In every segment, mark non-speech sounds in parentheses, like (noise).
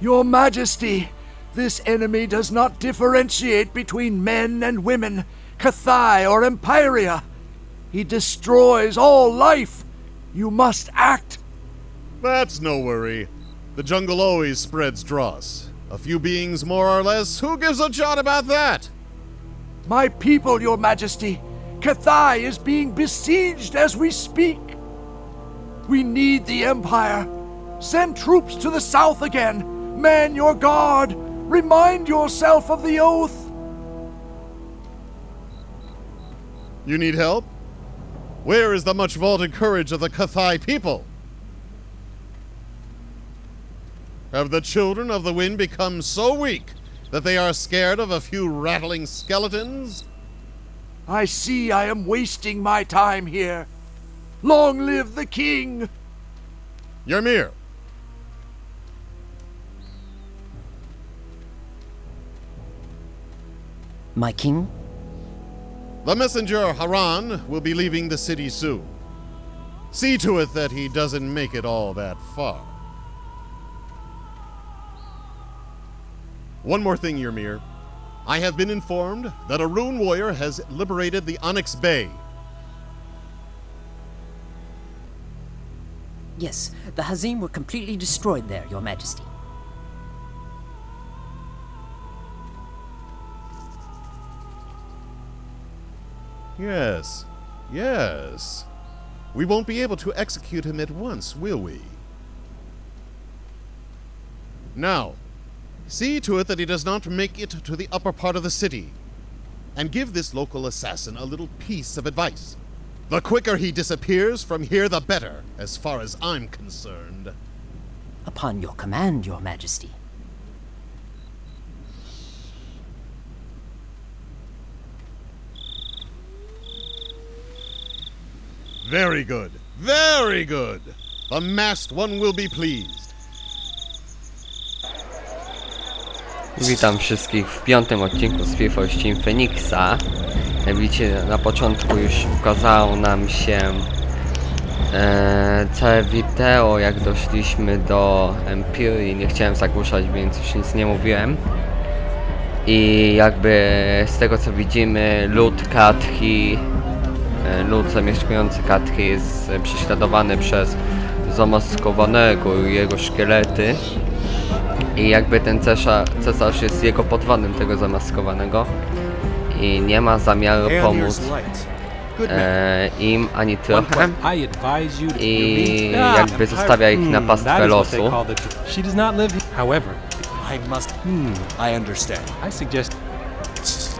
Your Majesty, this enemy does not differentiate between men and women, Cathai or Empiria. He destroys all life. You must act. That's no worry. The jungle always spreads dross. A few beings more or less, who gives a jot about that? My people, Your Majesty, Cathai is being besieged as we speak. We need the Empire. Send troops to the south again. Man your guard. Remind yourself of the oath. You need help? Where is the much vaunted courage of the Kathai people? Have the children of the wind become so weak that they are scared of a few rattling skeletons? I see I am wasting my time here. Long live the king! Ymir, My king? the messenger Haran will be leaving the city soon. See to it that he doesn't make it all that far. One more thing, Ymir. I have been informed that a rune warrior has liberated the Onyx Bay. Yes, the Hazim were completely destroyed there, Your Majesty. Yes, yes. We won't be able to execute him at once, will we? Now, see to it that he does not make it to the upper part of the city. And give this local assassin a little piece of advice. The quicker he disappears from here, the better, as far as I'm concerned. Upon your command, Your Majesty. Very good, very good. The masked one will be pleased. Witam wszystkich w piątym odcinku z FIFA Team Phoenixa. Jak widzicie, na początku już ukazało nam się e, całe wideo, jak doszliśmy do Empirii. Nie chciałem zagłuszać, więc już nic nie mówiłem. I jakby z tego co widzimy, lud Katri, e, lud zamieszkujący Katri jest prześladowany przez zamaskowanego i jego szkielety. I jakby ten cesarz, cesarz jest jego podwodem tego zamaskowanego. I nie ma zamiaru pomóc e, im ani trochę. i jakby zostawia ich na pastwę losu. Hmm. I suggest.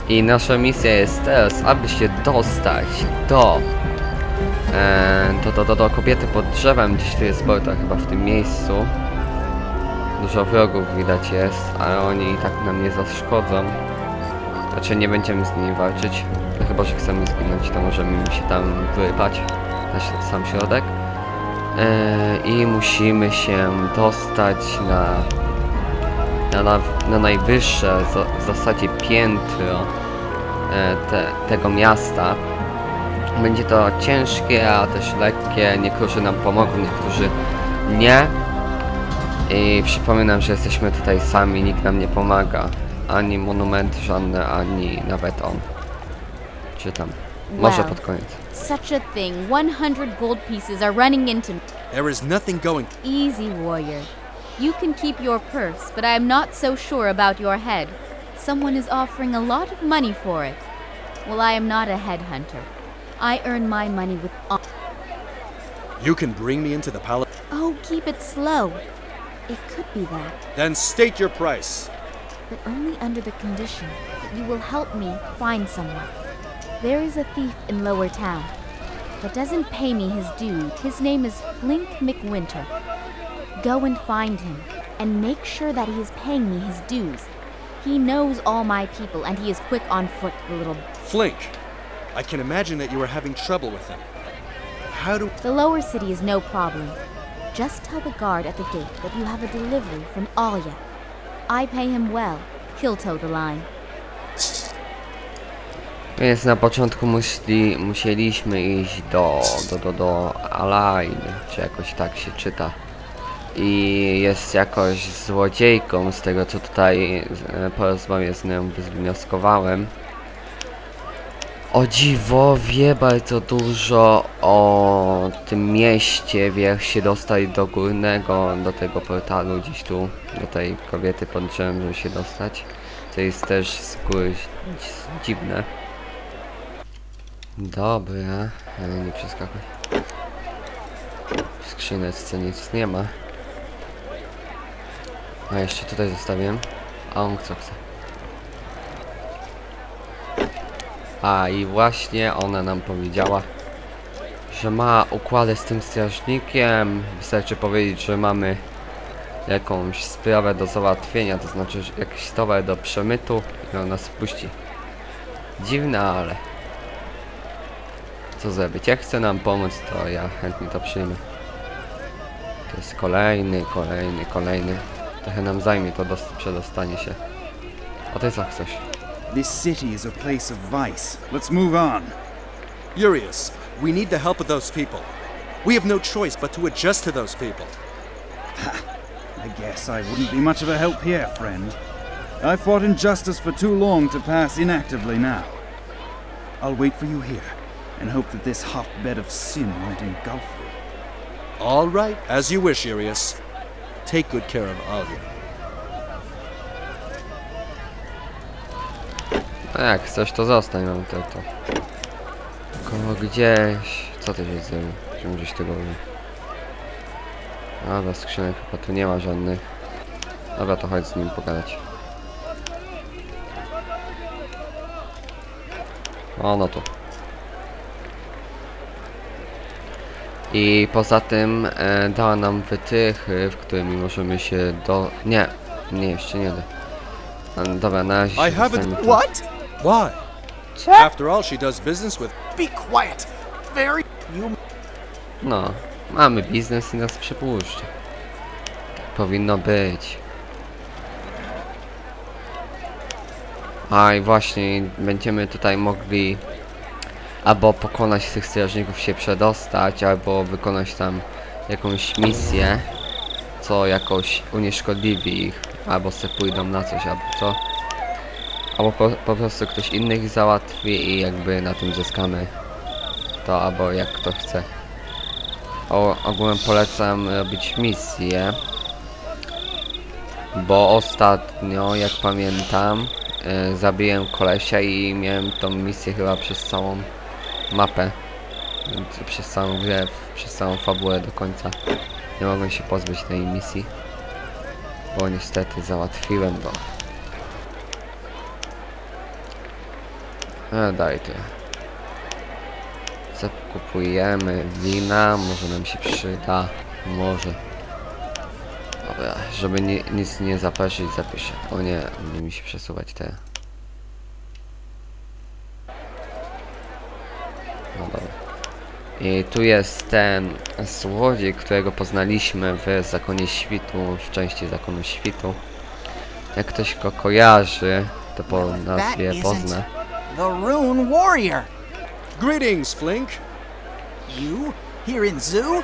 I nasza misja jest teraz, aby się dostać do, e, do, do, do, do kobiety pod drzewem, gdzieś tu jest Borta chyba w tym miejscu. Dużo wrogów widać jest, ale oni i tak nam nie zaszkodzą. Znaczy nie będziemy z nimi walczyć. No chyba, że chcemy zginąć, to możemy się tam wyrypać na sam środek. E, I musimy się dostać na, na, na, na najwyższe w zasadzie piętro e, te, tego miasta. Będzie to ciężkie, a też lekkie. Niektórzy nam pomogą, niektórzy nie. I przypominam, że jesteśmy tutaj sami, nikt nam nie pomaga. Ani monument żadne, ani nawet on. Czytam. Może Wow. pod koniec. Such a thing. 100 gold pieces are running into me. There is nothing going. Easy, warrior. You can keep your purse, but I am not so sure about your head. Someone is offering a lot of money for it. Well, I am not a headhunter. I earn my money with hon- You can bring me into the palace. Oh, keep it slow. It could be that, Then state your price. but only under the condition that you will help me find someone. There is a thief in Lower Town that doesn't pay me his due. His name is Flink McWinter. Go and find him and make sure that he is paying me his dues. He knows all my people and he is quick on foot, the little. Flink. I can imagine that you are having trouble with him. How do. The lower city is no problem. Just tell the guard at the gate that you have a delivery from. I pay him well. He'll toe the line. Więc na początku musi, musieliśmy iść do, do, do, do Alain, czy jakoś tak się czyta. i jest jakoś złodziejką z tego co tutaj e, po rozmowie z nią wywnioskowałem. O dziwo wie bardzo dużo o tym mieście, wie jak się dostać do górnego, do tego portalu gdzieś tu, do tej kobiety pod drzewem, żeby się dostać. To jest też z góry dzi- dziwne. Dobra, ale nie przeskakuj. W skrzyneczce nic nie ma. A jeszcze tutaj zostawiłem. A on co chce? A i właśnie ona nam powiedziała, że ma układy z tym strażnikiem. Wystarczy powiedzieć, że mamy jakąś sprawę do załatwienia, to znaczy jakiś towar do przemytu i on nas wpuści. Dziwne, ale co zrobić? Jak chce nam pomóc, to ja chętnie to przyjmę. To jest kolejny, kolejny, kolejny. Trochę nam zajmie to dos- przedostanie się. A ty co chcesz? This city is a place of vice. Let's move on. Urius, we need the help of those people. We have no choice but to adjust to those people. (laughs) I guess I wouldn't be much of a help here, friend. I fought injustice for too long to pass inactively now. I'll wait for you here and hope that this hotbed of sin won't engulf you. All right, as you wish, Urius. Take good care of Alia. Jak chcesz to zostań, mam to to. Tylko gdzieś... Co ty się zrobił? Czym gdzieś tego robił? Dobra, skrzynek chyba tu nie ma żadnych. Dobra, to chodź z nim pogadać. O, no to. I poza tym e, dała nam wytrychy, w którymi możemy się do... Nie, nie, jeszcze nie da. Dobra, na razie I haven't- tu. What? Why? After all, she does business with. Be quiet. Very. You. No, mamy biznes i nas przepuszcza. Powinno być. A i właśnie będziemy tutaj mogli albo pokonać tych strażników się przedostać, albo wykonać tam jakąś misję, co jakoś unieszkodliwi ich, albo se pójdą na coś, albo co. Albo po, po prostu ktoś inny ich załatwi i jakby na tym zyskamy. To albo jak kto chce. O, ogółem polecam robić misje. Bo ostatnio, jak pamiętam, e, zabiłem kolesia i miałem tą misję chyba przez całą mapę. Przez całą grę, przez całą fabułę do końca. Nie mogłem się pozbyć tej misji. Bo niestety załatwiłem go. E, daj to. Zakupujemy wina, może nam się przyda, może. Dobra, żeby ni nic nie zaprosić, zapiszę. O nie, nie mi się przesuwać te. No dobra. I tu jest ten złodziej, którego poznaliśmy w Zakonie Świtu, w części Zakonu Świtu. Jak ktoś go kojarzy, to po nazwie pozna. The Rune Warrior. Greetings, Flink. You? Here in Zoo?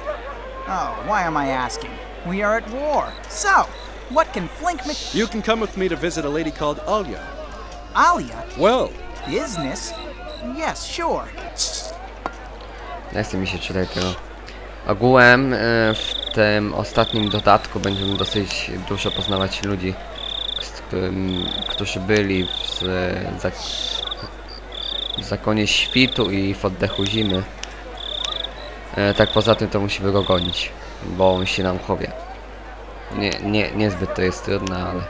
Oh, why am I asking? We are at war. So, what can Flink Mc... You can come with me to visit a lady called Alia. Alia? Well, Business? Yes, sure. Nie chce mi się czytać tego. Ogółem e, w tym ostatnim dodatku będziemy dosyć dużo poznawać ludzi, którzy byli w, w zakonie świtu i w oddechu zimy. E, tak poza tym to musimy go gonić, bo on się nam chowie. Nie, nie, niezbyt to jest trudne, ale...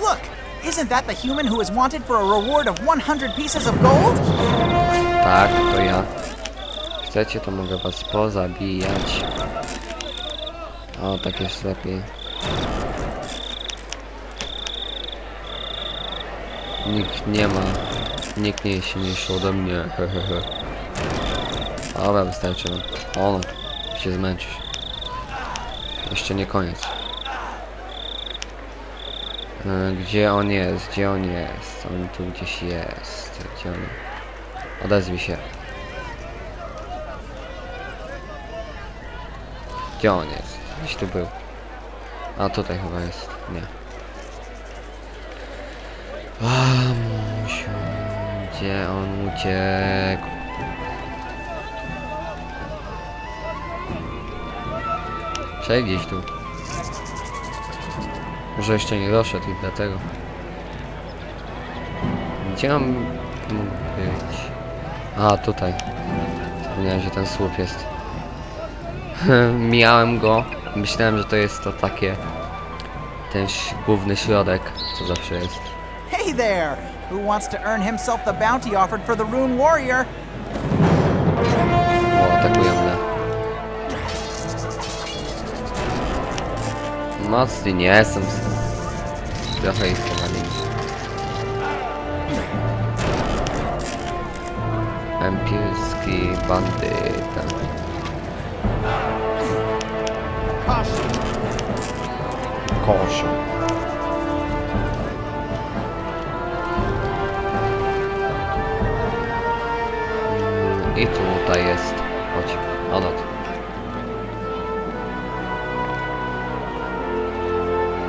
Look, isn't that the human who is wanted for a reward of 100 pieces of gold? Tak, to ja. Chcecie, to mogę was pozabijać. O, tak jest lepiej. Nikt nie ma. Nikt nie jest silniejszy ode mnie. Hehehe. (laughs) Dobra, wystarczy. Ono się zmęczyć. Jeszcze nie koniec. E, gdzie on jest? Gdzie on jest? On tu gdzieś jest. Gdzie on? Odezwij się. Gdzie on jest? Gdzieś tu był. A tutaj chyba jest. Nie. A, musiu. Gdzie on uciekł? Przejdź gdzieś tu. Może jeszcze nie doszedł i dlatego. Gdzie on mógł być? A, tutaj. Zapomniałem, że ten słup jest. (laughs) Mijałem go. Myślałem, że to jest to takie... Ten główny środek, co zawsze jest. Hey there! Who wants to earn himself the bounty offered for the Rune Warrior? O, atakują mnie. Mocny nie jestem. Trochę ich powali. Empirski bandyta. Koszu. Mm, I tutaj jest. Chodź, ono tu.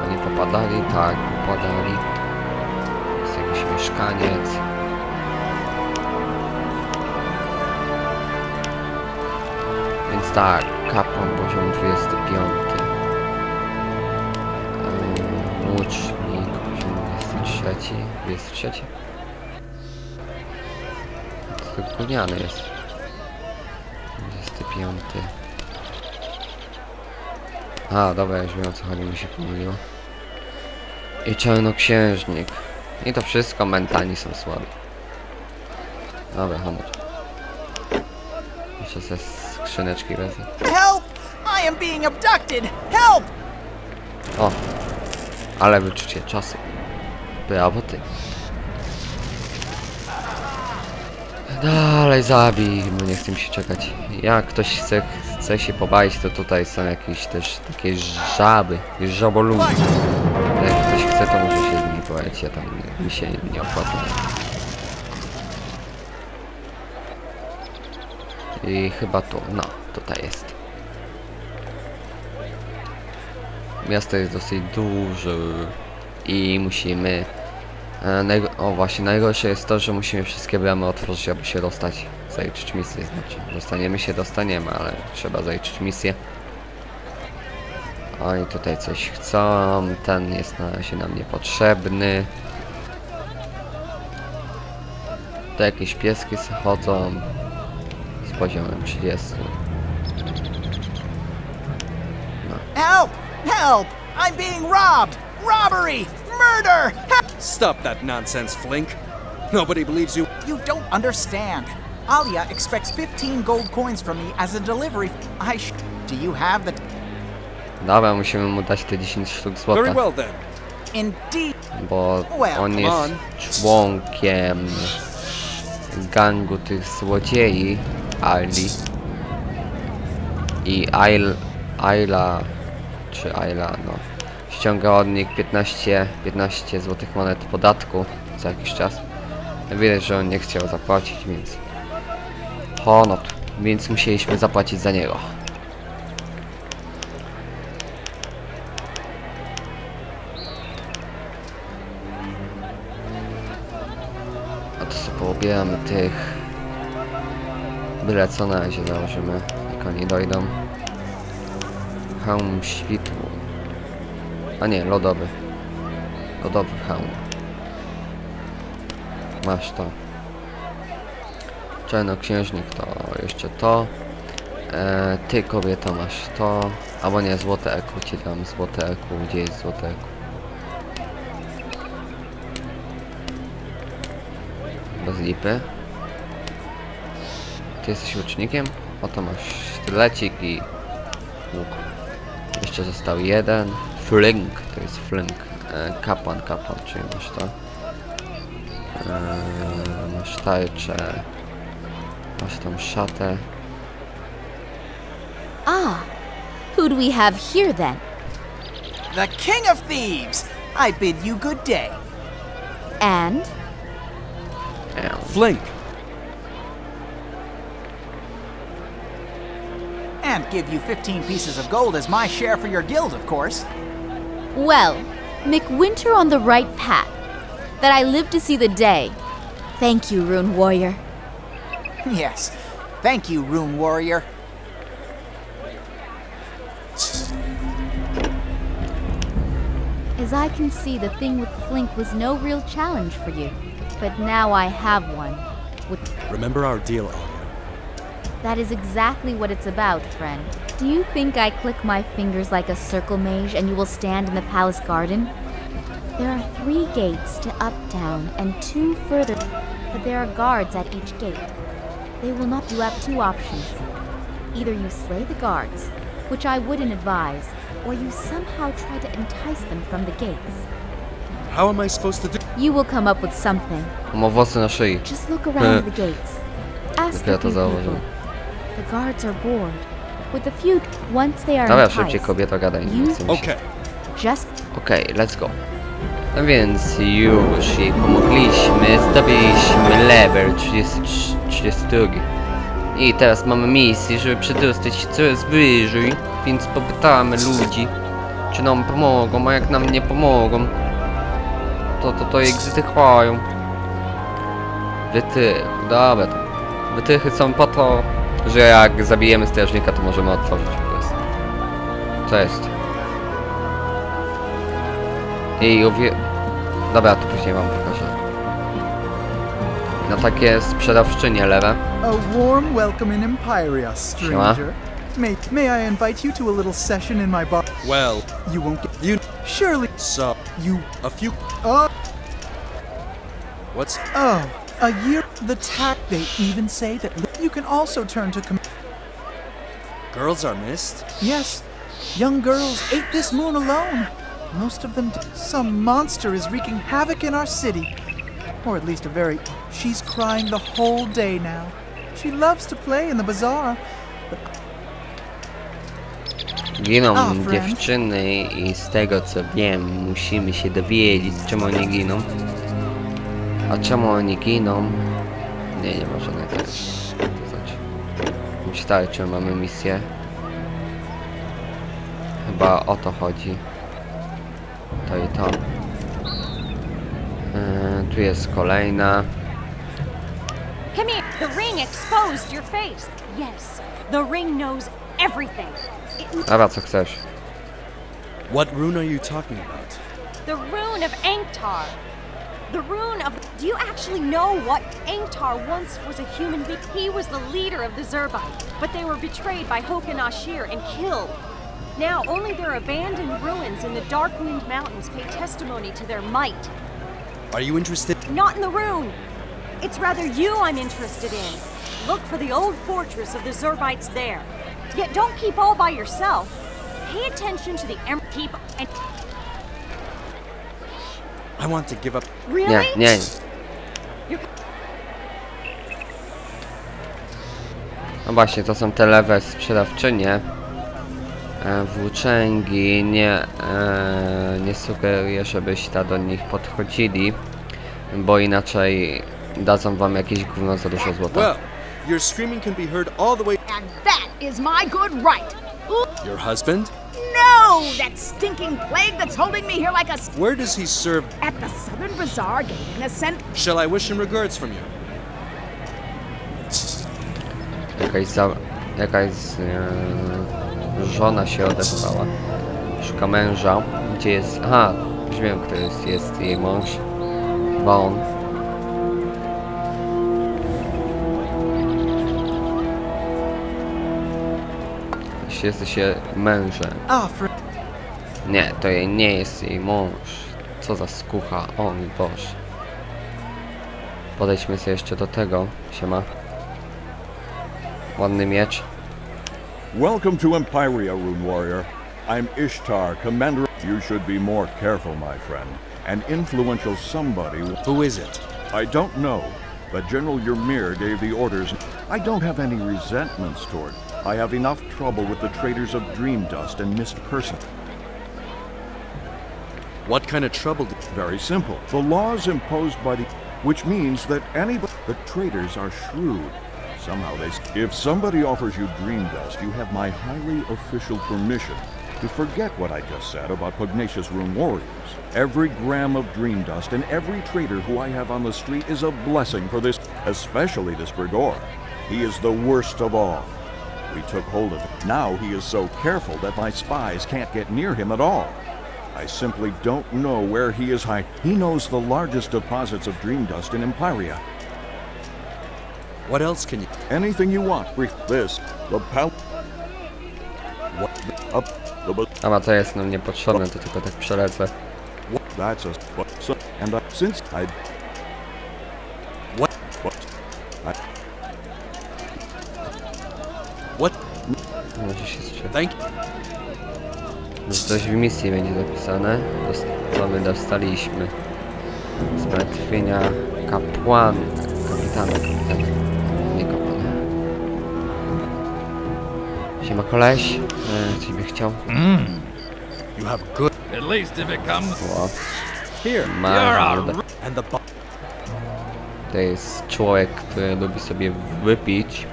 Oni popadali? Tak, popadali. Jest jakiś mieszkaniec. Więc tak, kapłan poziom 25. Ym, Łucznik poziom 23. 23? To gówniany jest. 25. A, dobra, już wiem o co chodzi, mi się pomyliło. I czarnoksiężnik. I to wszystko mentani są słabi. Dobra, honor. Jeszcze ze skrzyneczki wezmę. Help! I am being abducted! Help! O! Ale wyczucie czasu. Brawo ty. Dalej zabij, bo nie chcę mi się czekać. Jak ktoś chce, chce się pobawić, to tutaj są jakieś też takie żaby, żabolunki. Jak ktoś chce, to może się z nimi pobawić, ja tam nie- mi się nie opłaca. I chyba tu, no, tutaj jest. Miasto jest dosyć duże i musimy... E, o właśnie, najgorsze jest to, że musimy wszystkie bramy otworzyć, aby się dostać. Zaliczyć misję, znaczy. Dostaniemy się, dostaniemy, ale trzeba zaliczyć misję. Oni tutaj coś chcą, ten jest na razie nam niepotrzebny. To jakieś pieski chodzą z poziomem 30. Help! Help! I'm being robbed! Robbery! Murder! Help! Stop that nonsense, Flink. Nobody believes you. You don't understand. Alia expects 15 gold coins from me as a delivery. I sh- Do you have the. Dobra, musimy mu dać te 10 sztuk złota. Very well then. Indeed. bo Well, on come jest on. członkiem gangu tych złodziei Ali i Ail, Ayla czy Ayla no ściąga od nich 15, 15 złotych monet podatku za jakiś czas widać, że on nie chciał zapłacić, więc honor, więc musieliśmy zapłacić za niego A to sobie poobieramy tych. Byle co na razie założymy, jak oni dojdą. Hełm świtło. A nie, lodowy. Lodowy hełm. Masz to. Czarnoksiężnik to jeszcze to. E, ty kobieto masz to. Albo nie, złote eku ci dam. Złote eku, gdzie jest złote eku? Bez lipy. Ty jesteś łucznikiem? Oto masz sztylecik i łuk. Jeszcze został jeden. Flink, to jest flink. E, kapłan, kapłan, czyli masz to. E, masz tarczę. Masz tą szatę. Ah, who do we have here then? The King of Thieves! I bid you good day. And Flink. And give you 15 pieces of gold as my share for your guild, of course. Well, McWinter on the right path. That I live to see the day. Thank you, Rune Warrior. Yes. Thank you, Rune Warrior. As I can see, the thing with Flink was no real challenge for you. But now I have one. With Remember our deal, Anya. That is exactly what it's about, friend. Do you think I click my fingers like a circle mage and you will stand in the palace garden? There are three gates to Uptown and two further, but there are guards at each gate. They will not. You have two options. Either you slay the guards, which I wouldn't advise, or you somehow try to entice them from the gates. How am I supposed to do? You will come up with something. Ma włosy na szyi. Just look around the gates. Ask Dopiero a to few zauważyłem. people. The guards are bored. With a few, once they are Dobra, szybciej kobieto gadaj. Nie chcę mi się. Okay. just Okej, let's go. No więc już jej pomogliśmy, zdobyliśmy level 30, 32. I teraz mamy misję, żeby przedostać się coraz bliżej, więc popytamy ludzi, czy nam pomogą, a jak nam nie pomogą, to to, to exity chwają. Wytych, dobra to. Wytychy są po to, że jak zabijemy strażnika, to możemy otworzyć quest. Co jest? I uwie... Dobra, to później wam pokażę. No takie sprzedawczynie lewe. A warm welcome in Empiria, Siema. stranger. May, may I invite you to a little session in my bar? Well, You won't get. you. Surely So, you. a few. Oh, What's. oh, a year. The tax. They even say that you can also turn to. Com- Girls are missed? yes, young girls ate this moon alone. Most of them. d- Some monster is wreaking havoc in our city. Or at least a very. She's crying the whole day now. She loves to play in the bazaar. Giną ah, A, friend. dziewczyny i z tego co wiem, musimy się dowiedzieć czemu oni giną. A czemu oni giną? Nie, nie ma żadnej. To znaczy. Myślałem, czy mamy misję. Chyba o to chodzi. To i to. Yy, tu jest kolejna. Come here. The ring exposed your face. Yes, the ring knows everything. Dobra, co chcesz? What rune are you talking about? the rune of Anktar. The rune of. Do you actually know what Angtar once was a human being? He was the leader of the Zerbite, but they were betrayed by Hokan Ashir and killed. Now, only their abandoned ruins in the Darkwind Mountains pay testimony to their might. Are you interested? Not in the rune. It's rather you I'm interested in. Look for the old fortress of the Zerbites there. Yet don't keep all by yourself. Pay attention to the Emerald Keep and I want to give up. really. Nie, nie. No właśnie, to są te lewe sprzedawczynie. E, Włóczęgi nie, e, nie sugeruję, żebyście do nich podchodzili, bo inaczej dadzą wam jakieś gówno za dużo złota. Well, your screaming can be heard all the way. And that is my good right. Your husband? no! Oh that stinking plague that's holding me here like a. s- Where does he serve? At the Southern Bazaar Gate in the. Shall I wish him regards from you? Jakaś, za, jakaś e, żona się odezwała. Szuka męża. Gdzie jest... Aha, już wiem, kto jest, jest jej mąż. Chyba on. Jesteś jej mężem. Nie, to jej nie jest jej mąż. Co za skucha, o mój Boże. Podejdźmy sobie jeszcze do tego. Siema. Ładny miecz. Welcome to Empiria, Rune Warrior. I'm Ishtar, commander. You should be more careful, my friend. An influential somebody. Who is it? I don't know, but General Ymir gave the orders. I don't have any resentments toward. I have enough trouble with the traders of Dream Dust and Mist Person. What kind of trouble Very simple. The laws imposed by the. which means that anybody. The traders are shrewd. Somehow they. If somebody offers you dream dust, you have my highly official permission to forget what I just said about pugnacious room warriors. Every gram of dream dust and every trader who I have on the street is a blessing for this, especially this Brigor. He is the worst of all. We took hold of him. Now he is so careful that my spies can't get near him at all. I simply don't know where he is hiding. He knows the largest deposits of dream dust in Empiria. What else can you. Anything you want. Brief this. The pal. What? Up. The. bu- A ma to jest nam niepotrzebne, to tylko tak przelecę. What? That's a. What? So, and I, since I. What? What? I. What? Może się strzelę. Thank Że coś w misji będzie zapisane. Dost mamy, dostaliśmy. Zmartwienia kapłan. Kapitana, kapitana. Nie kapłana. Siema koleś. E, coś by chciał? You have good. At least if it comes. Ło. Here. To jest człowiek, który lubi sobie wypić.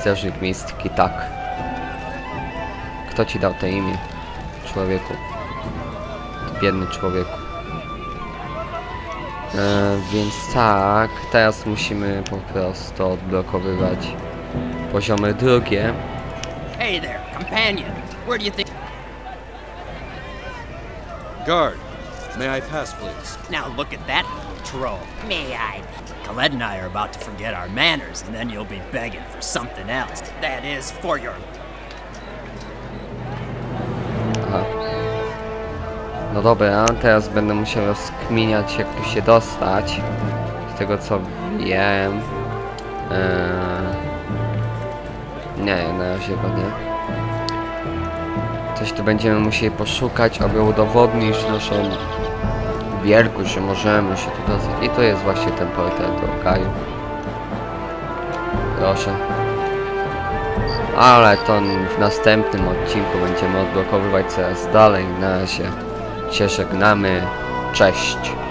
Strażnik miejski, tak. Kto ci dał to imię? Człowieku. Ty biedny człowieku. E, więc tak, teraz musimy po prostu odblokowywać poziomy drugie. Hey there, companion. Where do you think? Guard. May I pass, please? Now look at that troll. May I? Colette and I are about to forget our manners, and then you'll be begging for something else. That is, for your Aha. No dobra, teraz będę musiał rozkminiać jak tu się dostać. Z tego co wiem. Eee... Nie, na razie go nie. Coś tu będziemy musieli poszukać, aby udowodnić naszą wielkość, że możemy się tu dostać. I to jest właśnie ten portal do Kaju. Proszę. Ale to w następnym odcinku będziemy odblokowywać coraz dalej. Na razie się żegnamy. Cześć.